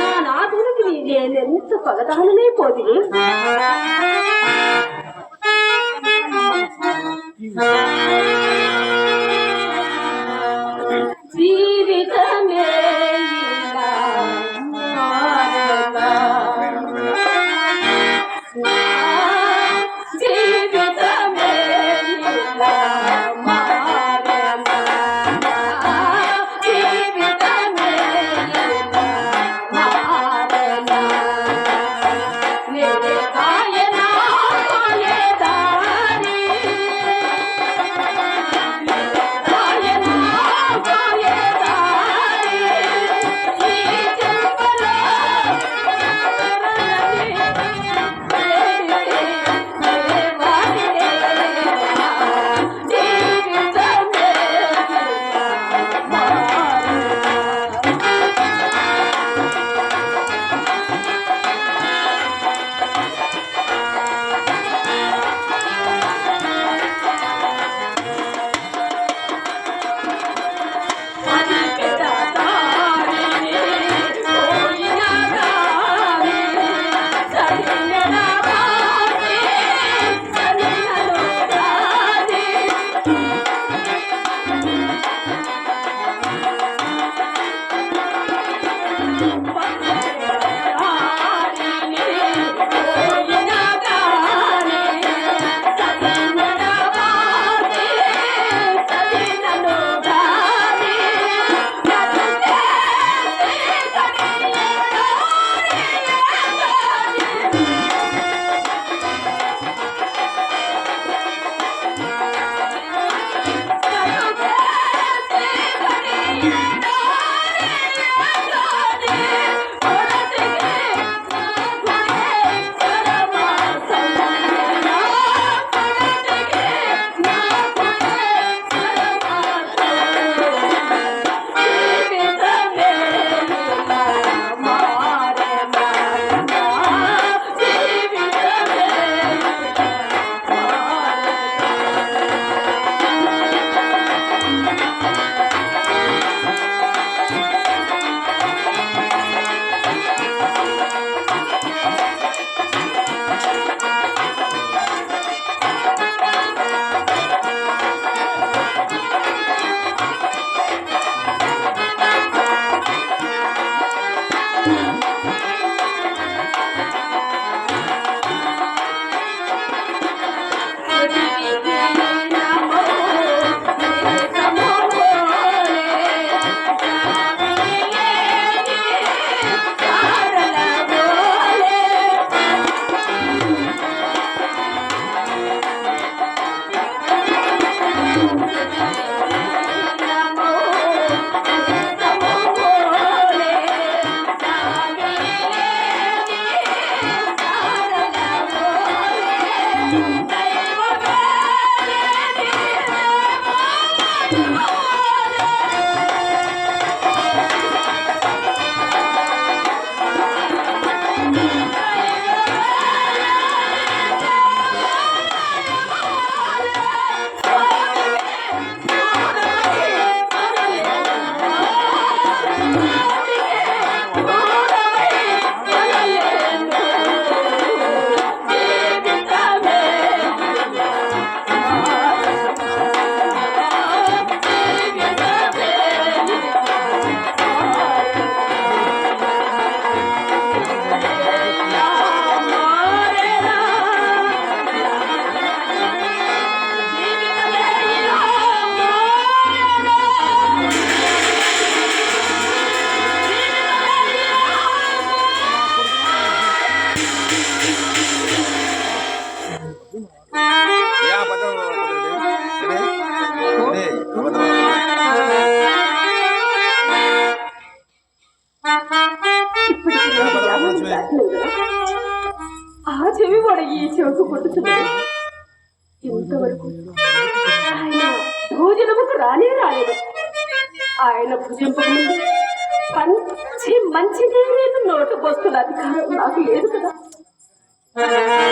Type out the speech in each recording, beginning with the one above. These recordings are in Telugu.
నా నాథునికి ఎంత కొలదానమే పోతిని?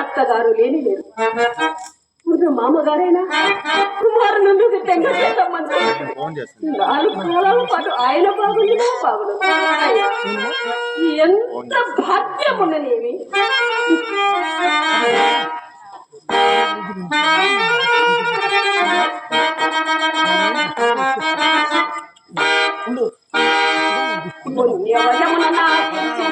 అత్తగారు లేని లేరు మామగారైనా? కుమారు నుండి తెంగ చేద్దామంటే ఫోన్ చేస్తాను నాలుగు కాలాల పాటు ఆయన బాగుండు ఎంత పుణ్యవశమున నాకించు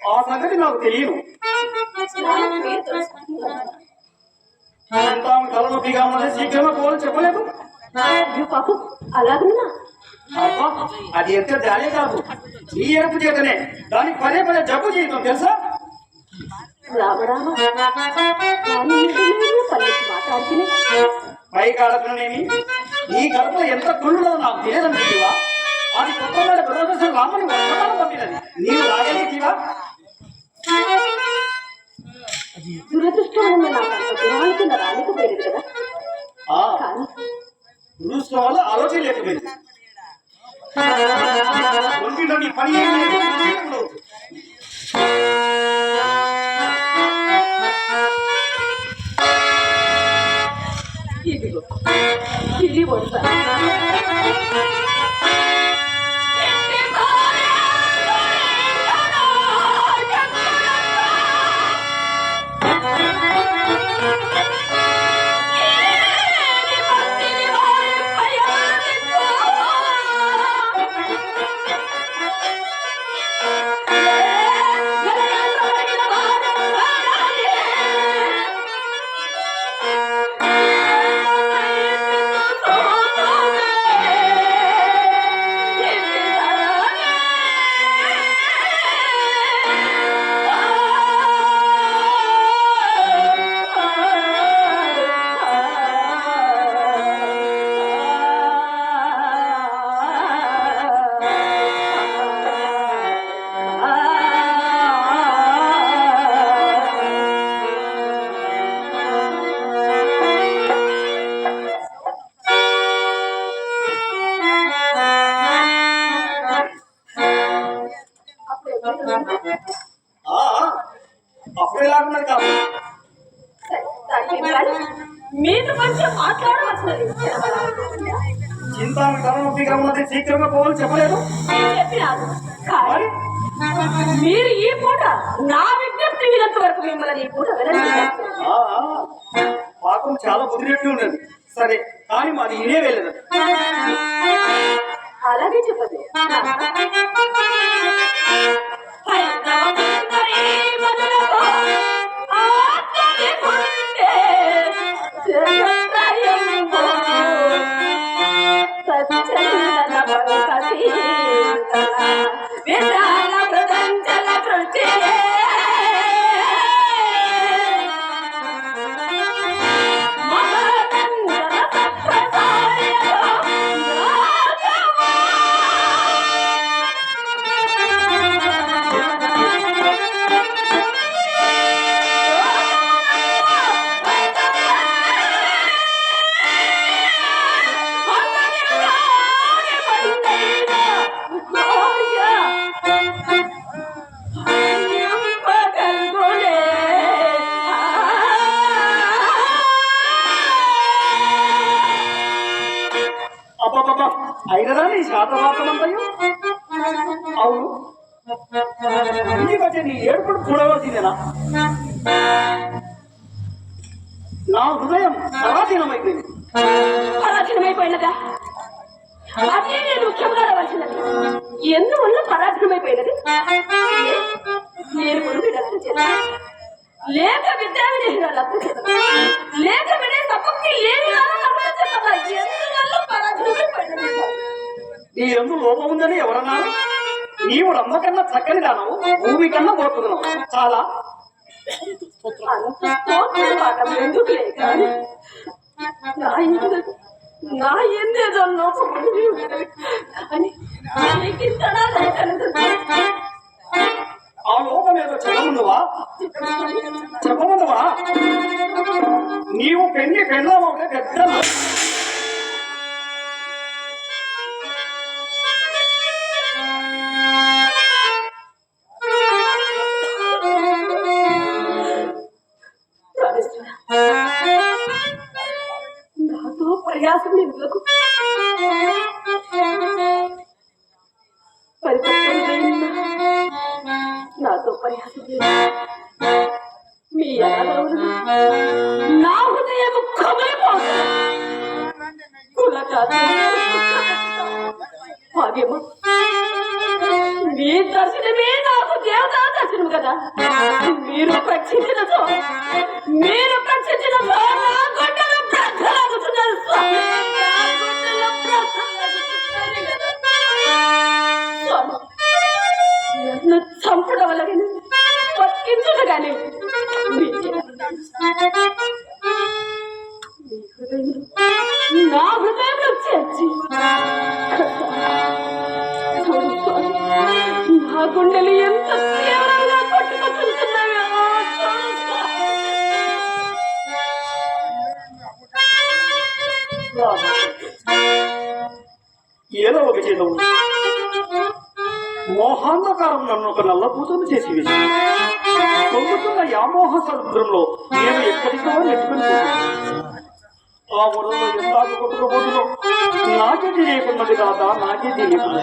ఆ సంగతి నాకు తెలియదు. తలనొప్పిగా ఉన్నది శీఘ్రంగా పోవాలి చెప్పలేదు. పాపం అలాగన్నా అది ఎంత జాలే కాదు. ఈ ఎరుపు చేతనే దానికి పదే పదే జబ్బు చేయటం తెలుసా? పై కాడకునేమి ఈ గడప ఎంత కుళ్ళులో నాకు తెలియదనుకుంటువా అది కొత్తవాడ ప్రదర్శన రామని వర్తమానం పంపినది నీవు రాగలిగివా దురదృష్టం కింద రాలేకపోయింది కదా. కానీ దురుష్టం వల్ల ఆలోచన లేకపోయింది. ఒంటిలో నీ పని ఏం లేదు, ఇది వస్తా చింతాను తలనొప్పిగా ఉన్నది శీఘ్రంగా పోవాలి చెప్పలేదు మీరు ఈ పూట నా విజ్ఞప్తి వీలంత వరకు మిమ్మల్ని ఈ పూట పాపం చాలా కుదిరెట్టు ఉన్నది సరే కానీ మాది ఇదే వెళ్ళదు అలాగే చెప్పదు ప్రపంచల అబ్బబ్బబ్బా నీ హృదయం పరాధీనమైపోయింది. పరాధీనమైపోయినదా? అదే నేను ముఖ్యంగా రావాల్సినది ఎందువల్ల పరాధీనమైపోయినది? నేను చేస్తాను లేక చేస్తాను లేక వినే సపక్తి లేని ఎందువల్ల పరాధీనమైపోయినది? నీ ఎందు లోపం ఉందని ఎవరన్నారు? నీవు అమ్మ కన్నా చక్కని దానవు భూమి కన్నా పోతున్నావు చాలా నా ఇంటి నా ఆ లోపం ఏదో చెప్పముందువా చెప్పముందువా నీవు పెళ్ళి పెళ్ళావు పెద్ద మీ దర్శనమే నాకు దేవతా దర్శనం కదా. మీరు పక్షించినతో మీరు పక్షించినతో నా గుండెలు ప్రక్కలాగుతున్నారు స్వామి. నన్ను చంపడం వల్ల కానీ బతికించడం కానీ నా హృదయంలో చేర్చి గుండెలు ఎంత తీవ్రంగా కొట్టుకుంటున్నాయో ఏదో ఒక చేత మోహాంధకారం నన్ను ఒక నల్లపూతను చేసి వేసింది. పొందుతున్న యామోహ సముద్రంలో నేను ఎక్కడికో నెట్టుకుని ఆ వరలో ఎంత కొట్టుకోబోతుందో నాకే తెలియకున్నది కాదా నాకే తెలియకుండా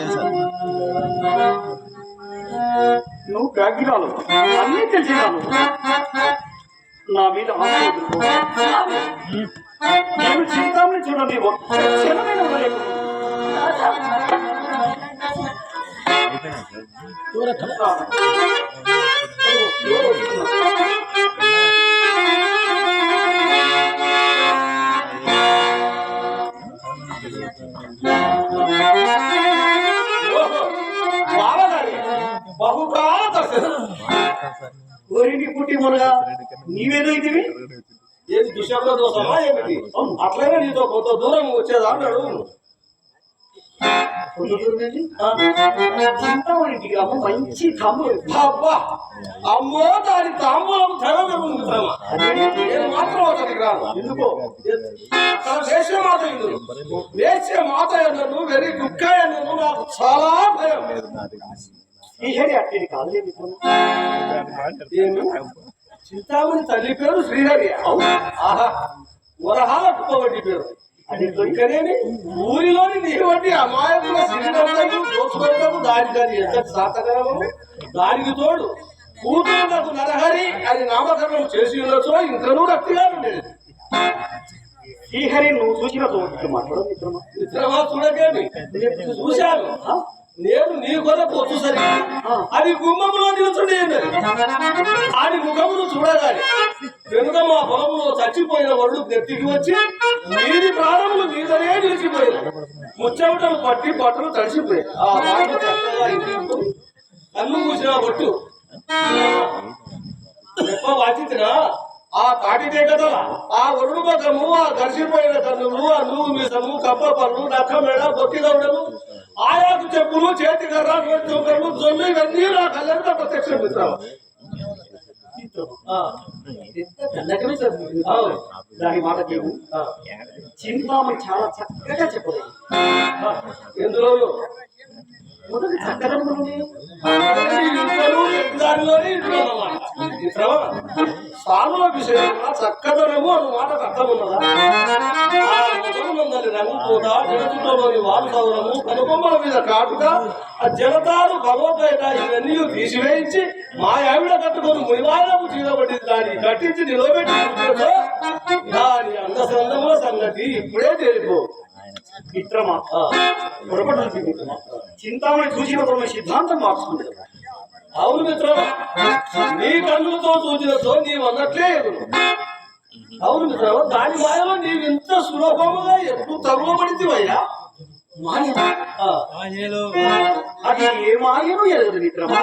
నువ్వు బ్యాగ్రాలు అన్నీ తెలిసినాను నా మీద ఆశ వదులుకో. నేను చింతామని చూడండి ఒక్క క్షణమైన ఓరికి పుట్టి మునగా నీవేదో ఇదివి ఏది దుశ్శబ్ద దోషమా ఏమిటి? అట్లనే నీతో కొంత దూరం వచ్చేదా అన్నాడు మంచి తమ్ముడు అబ్బా అమ్మో దాని తాంబూలం మిత్రమా నేను మాత్రం అతనికి రాను. ఎందుకో? అక్కడ వేసే మాత ఎన్నను వెరీ దుఃఖ ఎన్నను నాకు చాలా భయం. శ్రీహరి అట్టిని కాదులే మిత్రమా ఏమి చింతామణి తల్లి పేరు శ్రీహరి. ఆహా. వరహాల కుప్పవడ్డి పేరు. అది ఇక్కడేమి ఊరిలోని నీ వంటి అమాయకుల శ్రీరంగము దోచుకోవడము దాని దాని ఎంత సాతకరము? దానికి తోడు కూతురులకు నరహరి అని నామకరణం చేసి ఉండొచ్చో. ఇంకనూ రక్తిగా ఉండేది. శ్రీహరి నువ్వు చూసిన తోటి మాట్లాడు మిత్రమా? మిత్రమా చూడకేమి? చూశాను. నేను నీ కొరకు వచ్చేసరికి అది గుమ్మములో నిలుచుండి అది ముఖమును చూడగానే వెనుక మా పొలంలో చచ్చిపోయిన వరుడు నెత్తికి వచ్చి నీది ప్రాణములు మీదనే నిలిచిపోయాయి ముచ్చమటలు పట్టి బట్టలు ఆ చక్కగా ఇంటికి కన్ను మూసిన బట్టు. ఎక్కువ వాచితినా ఆ తాటిదే కదా. ఆ వరుడు ఆ దర్శిపోయిన కన్నులు ఆ నువ్వు మీసము కప్ప పళ్ళు నక్క మెడ బొట్టి ఆయాకు చెప్పులు చేతి కర్ర నోటి చౌకర్లు జొల్లు ఇవన్నీ నా కళ్ళంతా ప్రత్యక్షం మిత్రం దాని మాట కేవు చింతామణి చాలా చక్కగా చెప్పలేదు. ఎందులో? చక్కదనము అన్న మాటకు అర్థం ఉన్నదా? ఆ ముఖమునందరి రంగు పూట జనచుట్టలోని వారు సౌరము కనుబొమ్మల మీద కాటుక ఆ జనతాలు భగవద్గీత ఇవన్నీ తీసివేయించి మా ఆవిడ కట్టుకొని మునివారము చీరబడి దాన్ని కట్టించి నిలబెట్టి కూర్చోతో సందముల సంగతి ఇప్పుడే తెలిపో మిత్రమా ఆ, పొరపడింది మిత్రమా చింతామణి చూసిన సిద్ధాంతం మార్చుకుంటాడు అవును మిత్రమా? నీ కళ్ళుతో చూచినతో నీవు అన్నట్లే అవును మిత్రమా? దాని మాయలో నీవు ఇంత సులభముగా ఎప్పుడు తగువబడితివయ్యా అయ్యా అది ఏ మాయను ఎరగదు మిత్రమా?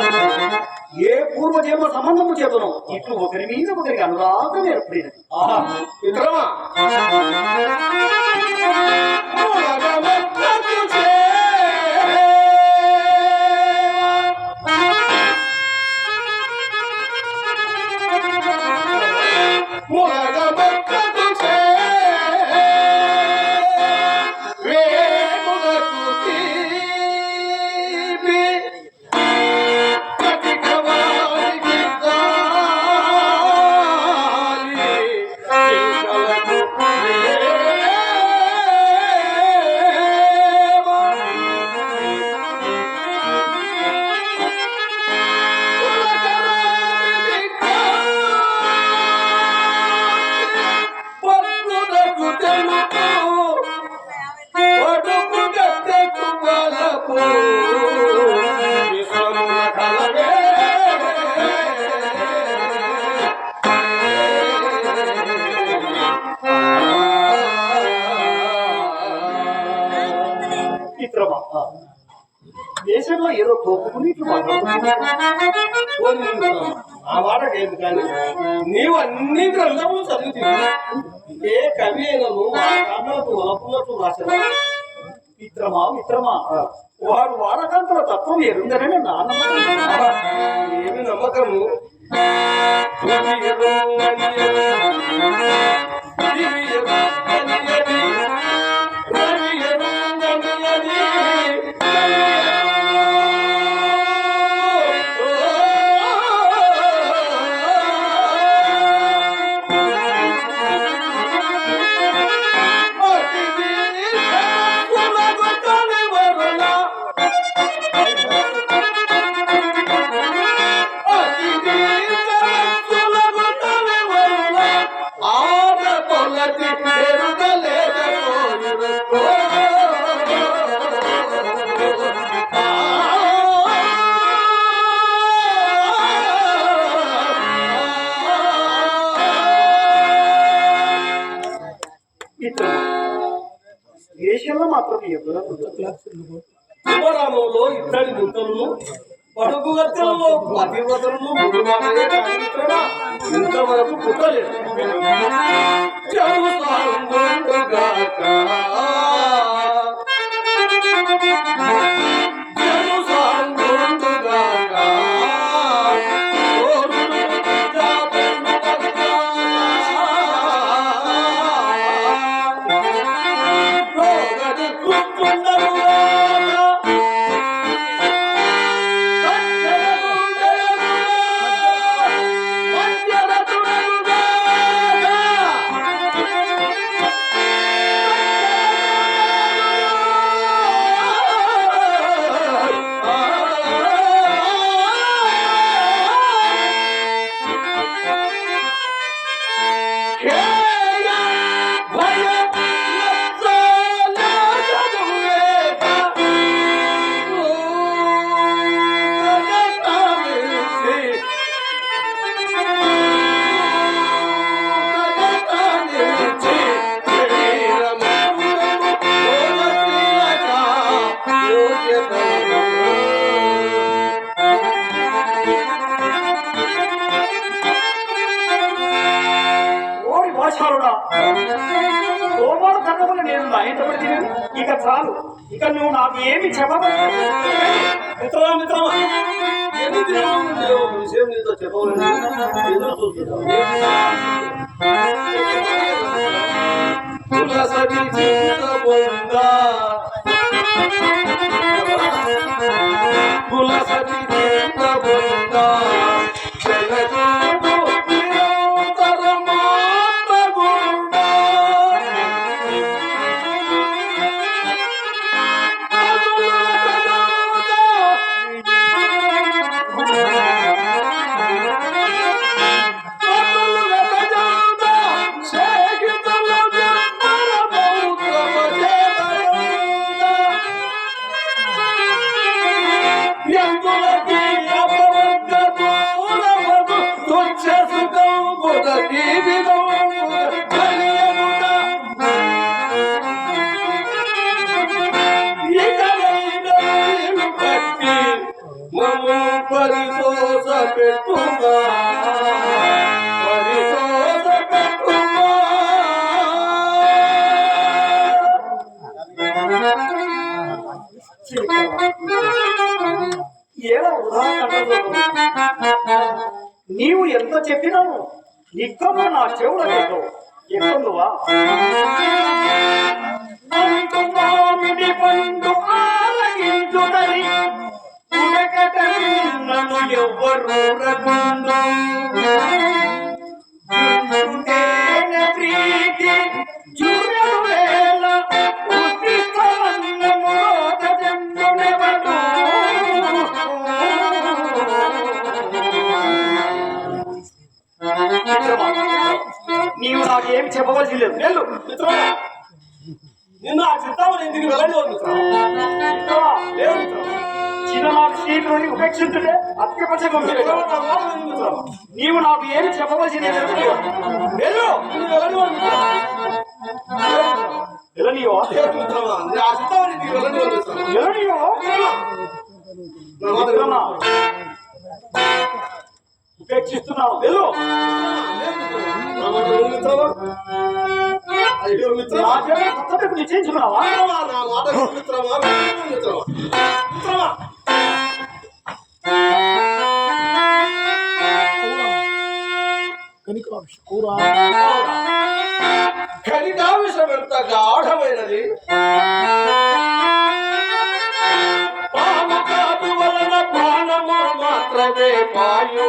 ఏ పూర్వజన్మ సంబంధము చేతను ఇట్లు ఒకరి మీద ఒకరికి అనురాగం ఏర్పడినది. ఆహా, మిత్రమా? దేశంలో ఏదో తోపుకుని ఇట్లు మాట్లాడుతున్నాడు ఆ మాటకేంది కానీ నీవు అన్ని గ్రంథములు చదువుతుంది ఏ కవి అయినను ఆ కారణాలకు వలపున్నట్టు రాసిన మిత్రమా మిత్రమా వాడు వాడకంతల తత్వం ఎరుందరని నాన్న ఏమి నమ్మకము మిత్రమా దేశంలో మాత్రం ఎవరు శుభరామంలో ఇద్దరి గుంతలను పడుగు గత్తెలలో పతివ్రతలను ఇంతవరకు పుట్టలేదు. చెడు ఓరి భాషాలుడా గోపాల కన్నములు నేను బయటపడి ఇక చాలు. ఇక నువ్వు నాకు ఏమి చెప్పబోయే మిత్రమా మిత్రమా? ఎన్ని విషయం నీతో ఎదురు ఏదో ఉదాహరణ నీవు ఎంత చెప్పినావు నిక్కము నా చెవుల లేదు ఎక్కువా ఎవ్వరు ప్రీతి జుర్రలు నీవు నాకేం చెప్పవలసి లేదు. వెళ్ళు. నిన్ను ఆ చిత్తామని ఇంటికి వెళ్ళండి మిత్రమా. మిత్రమా, లేదు మిత్రమా. చిన్ననాటి స్నేహితుడిని ఉపేక్షించుటే మిత్రమా నీవు నాకు ఏమి చెప్పవలసి లేదు. వెళ్ళు. ఆ చిత్తామని ఇంటికి వెళ్ళనియో? ఉపేక్షిస్తున్నావు. వెళ్ళు నిశ్చయించుకున్నావా నా మాట మిత్రమా? మిత్రమా? మిత్రమా? కనికావిషం ఎంత గాఢమైనది పాము కాటు వలన ప్రాణము మాత్రమే పాయు.